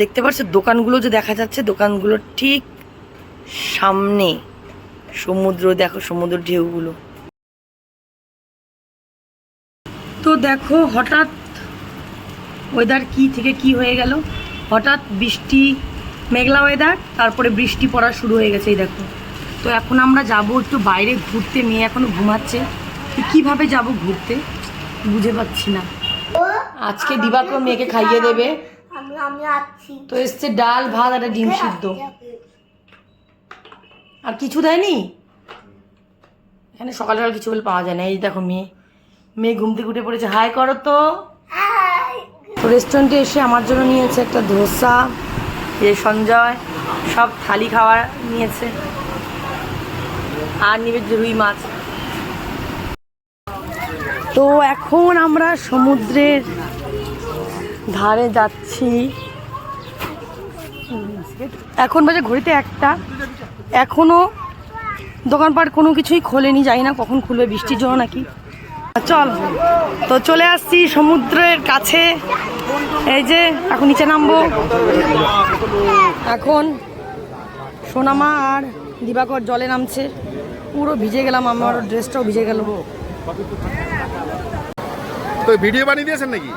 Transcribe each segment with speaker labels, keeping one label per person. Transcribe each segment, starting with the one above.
Speaker 1: দেখতে পাচ্ছ দোকানগুলো যে দেখা যাচ্ছে দোকানগুলোর ঠিক সামনে। সমুদ্র, দেখো সমুদ্র ঢেউগুলো। তো দেখো, হঠাৎ ওয়েদার কি থেকে কি হয়ে গেল? হঠাৎ বৃষ্টি, মেঘলা ওয়েদার তারপরে বৃষ্টি পড়া শুরু হয়ে গেছে, এই দেখো। তো এখন আমরা যাব একটু বাইরে ঘুরতে, মেয়ে এখনও ঘুমাচ্ছে। কীভাবে যাব ঘুরতে? বুঝে পাচ্ছি না। আজকে দিবাকর মেয়েকে খাইয়ে দেবে।
Speaker 2: আমি আমি আছি।
Speaker 1: তো এসছে ডাল ভাত আর ডিম সিদ্ধ। আর কিছু দেয়নি? এখানে সকাল সকাল কিছু বলে পাওয়া যায় না। এই দেখো মেয়ে। মেয়ে ঘুম থেকে উঠে পড়েছে। হাই করো তো। তো রেস্টুরেন্টে এসে আমার জন্য নিয়েছে একটা ধোসা এ সঞ্জয় সব থালি খাওয়ার নিয়েছে। আর নিবে রুই মাছ। তো এখন আমরা সমুদ্রের ধারে যাচ্ছি। এখন বাজে ঘড়িতে একটা। এখনও দোকানপাট কোনো কিছুই খোলেনি, জানি না কখন খুলবে, বৃষ্টির জন্য নাকি। চল, তো চলে আসছি সমুদ্রের কাছে। এই যে, এখন নিচে নামবো। এখন সোনামা আর দিবাকর জলে নামছে। পুরো ভিজে গেলাম, আমার ড্রেসটাও ভিজে গেল।
Speaker 3: তো ভিডিও বানিয়ে দিয়েছেন নাকি?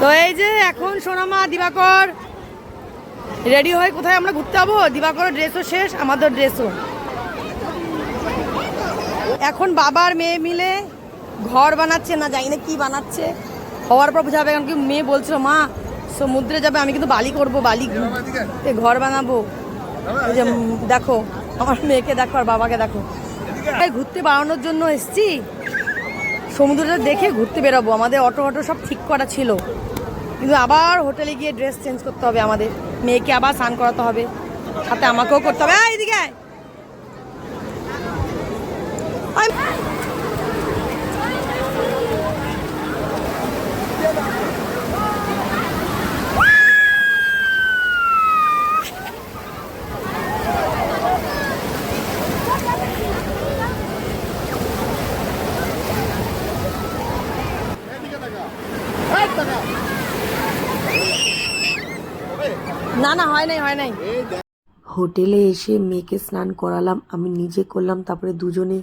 Speaker 1: তো এই যে এখন সোনামা দিবাকর রেডি হয়ে কোথায় আমরা ঘুরতে যাব? দিবাকর ড্রেসও শেষ আমাদের ড্রেসও এখন বাবার মেয়ে মিলে ঘর বানাচ্ছে না জানি না কি বানাচ্ছে। হওয়ার পর বোঝাবে কারণ কি মেয়ে বলছিল মা সমুদ্রে যাবে আমি কিন্তু বালি করব বালি এ ঘর বানাবো। যে দেখো আমার মেয়েকে দেখো আর বাবাকে দেখো। ঘুরতে বাড়ানোর জন্য এসছি। সমুদ্রটা দেখে ঘুরতে বেরোবো। আমাদের অটো অটো সব ঠিক করা ছিল। কিন্তু আবার হোটেলে গিয়ে ড্রেস চেঞ্জ করতে হবে আমাদের। মেয়েকে আবার স্নান করাতে হবে। সাথে আমাকেও করতে হবে। এই, না না হয় নাই হয় নাই। হোটেলে এসে মেয়েকে স্নান করালাম আমি নিজে করলাম তারপরে দুজনে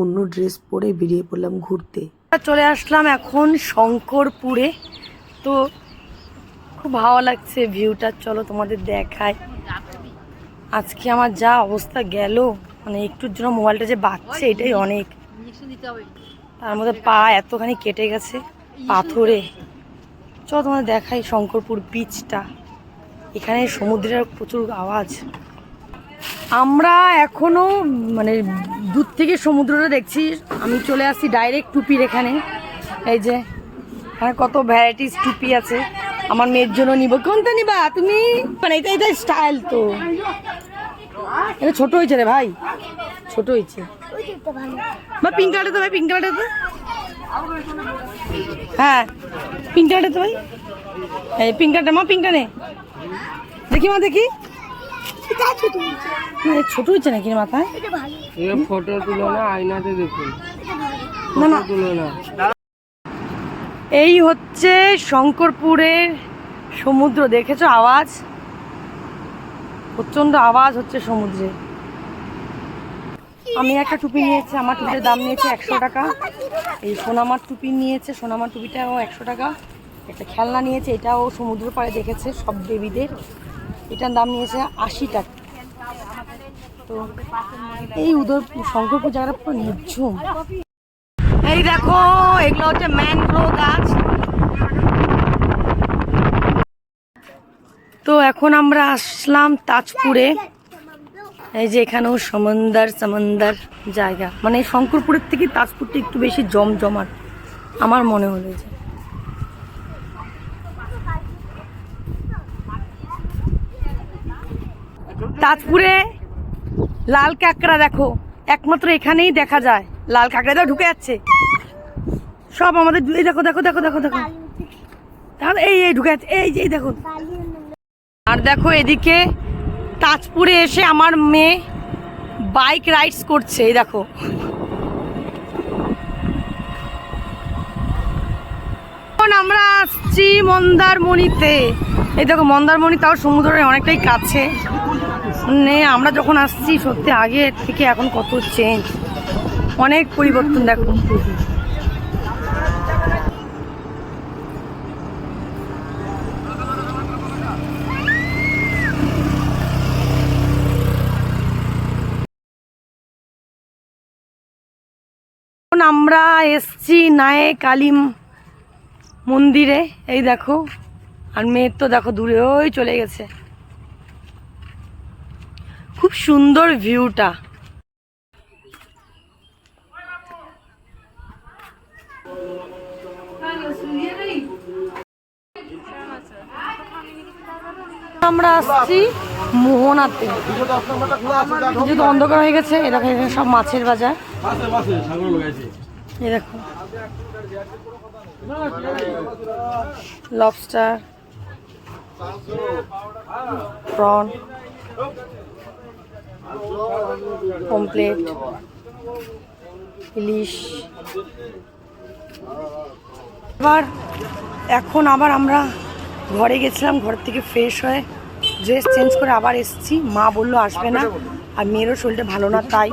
Speaker 1: অন্য ড্রেস পরে বেরিয়ে পড়লাম ঘুরতে। চলে আসলাম এখন শঙ্করপুরে। তো খুব ভালো লাগছে ভিউটা চলো তোমাদের দেখায় আজকে আমার যা অবস্থা গেল মানে একটুর জন্য মোবাইলটা যে বাচ্চে এটাই অনেক। তার মধ্যে পা এতখানি কেটে গেছে পাথরে। চলো তোমাদের দেখাই শঙ্করপুর বিচটা এখানে সমুদ্রের প্রচুর আওয়াজ। আমরা এখনও মানে দূর থেকে সমুদ্রটা দেখছি। আমি চলে আসছি ডাইরেক্ট টুপির এখানে। এই যে, এখানে কত ভ্যারাইটিস টুপি আছে। আমার মেয়ের জন্য নিব। কোনটা নিবা তুমি? মানে এটা এটা স্টাইল তো। এটা ছোট হয়েছে রে ভাই। ছোট হয়েছে। বা পিঙ্ক কালারটা তো ভাই পিঙ্ক কালারটা তো। হ্যাঁ পিঙ্ক কালারটা তো ভাই। এই পিঙ্ক কালারটা মা পিঙ্কটা দেখি মা দেখি। না, ছোট হচ্ছে নাকি মাথায়?
Speaker 4: ফটো তুলো না আয়নাতে দেখুন।
Speaker 1: না না।
Speaker 4: তুলো না।
Speaker 1: এই হচ্ছে শঙ্করপুরের সমুদ্র দেখেছ আওয়াজ? প্রচণ্ড আওয়াজ হচ্ছে সমুদ্রে। আমি একটা টুপি নিয়েছি আমার টুপির দাম নিয়েছে একশো টাকা। এই সোনামার টুপি নিয়েছে সোনামার টুপিটাও একশো টাকা। একটা খেলনা নিয়েছে এটাও সমুদ্র পাড়ে দেখেছে সব দেবীদের। এটার দাম নিয়েছে আশি টাকা। তো এই উদয় শঙ্করপুর জায়গাটা পুরো নির্ঝুম। এই দেখো, এগুলো হচ্ছে ম্যানগ্রোভ গাছ। তো এখন আমরা আসলাম তাজপুরে। এই যে এখানেও সমন্দর সমন্দর জায়গা। মানে শঙ্করপুরের থেকে তাজপুরটা একটু বেশি জমজমাট, আমার মনে হলো যে। তাজপুরে লাল কাঁকড়া দেখো, একমাত্র এখানেই দেখা যায়। লাল কাঁকড়া দাও ঢুকে যাচ্ছে। সব আমাদের এই দেখো দেখো দেখো দেখো দেখো। তাহলে এই এই ঢুকে যাচ্ছে, এই যে, এই দেখো। আর দেখো এদিকে তাজপুরে এসে আমার মেয়ে বাইক রাইডস করছে, এই দেখো। আমরা আসছি মন্দারমণিতে। এই দেখো, মন্দারমণি তাও সমুদ্রের অনেকটাই কাছে। মানে আমরা যখন আসছি, সত্যি আগে থেকে এখন কত চেঞ্জ অনেক পরিবর্তন, দেখো। আমরা এসছি নায়ে কালিম মন্দিরে। এই দেখো, আর মেয়ের তো দেখো দূরে ওই চলে গেছে। খুব সুন্দর ভিউটা। আমরা আসছি মোহনাতে। যেহেতু অন্ধকার হয়ে গেছে এ দেখো এখানে সব মাছের বাজার। এই দেখো। লবস্টার প্রন কমপ্লেট ইলিশ এবার এখন আবার আমরা ঘরে গেছিলাম ঘর থেকে ফ্রেশ হয়ে ড্রেস চেঞ্জ করে আবার এসেছি। মা বলল আসবে না। আর মেয়েরও শরীরটা ভালো না তাই।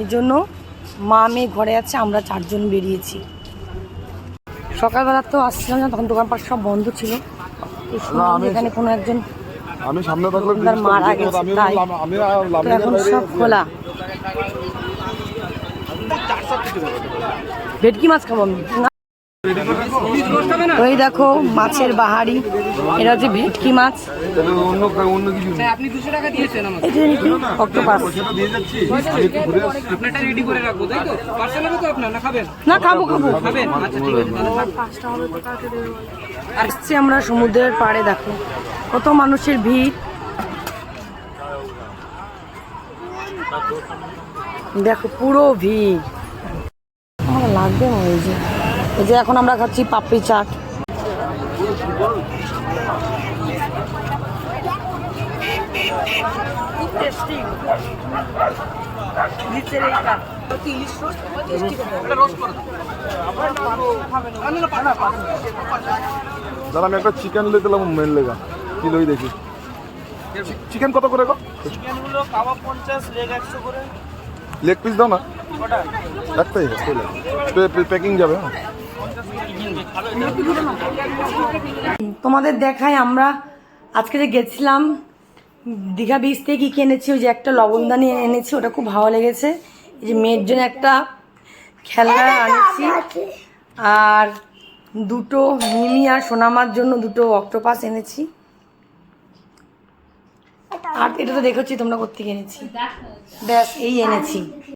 Speaker 1: এই জন্য মা মেয়ে ঘরে আছে আমরা চারজন বেরিয়েছি। সকালবেলা তো আসছিলাম না তখন দোকানপাট সব বন্ধ ছিল। এখানে কোনো একজন
Speaker 3: আমি সামনে থাকলে
Speaker 1: মারা গেছে তাই এখন সব খোলা। ভেটকি মাছ খাব আমি। ওই দেখো মাছের বাহারি। এটা হচ্ছে ভেটকি মাছ।
Speaker 4: না
Speaker 1: খাব খাব।
Speaker 4: খাবেন? আচ্ছা
Speaker 1: আমরা সমুদ্রের পাড়ে দেখো। কত মানুষের ভিড়। দেখো, পুরো ভিড়। আমার লাগবে না যে। এই যে এখন আমরা খাচ্ছি পাপড়ি চাট।
Speaker 3: দাদা, আমি একটা চিকেন লেতে দিলাম মেন লেগা কিলোই দেখি। চিকেন কত করে গো? লেগ পিস দাও না। একটাই প্যাকিং যাবে। হ্যাঁ।
Speaker 1: তোমাদের দেখায় আমরা। আজকে যে গেছিলাম দীঘা বীচ থেকে কী কিনেছি ওই যে একটা লবণদানি এনেছি ওটা খুব ভালো লেগেছে। এই যে মেয়ের জন্য একটা খেলনা আনেছি। আর দুটো মিমি আর সোনামার জন্য দুটো অক্টোপাস এনেছি। আর এটা তো দেখেছি তোমরা করতে এনেছি। ব্যাস এই এনেছি।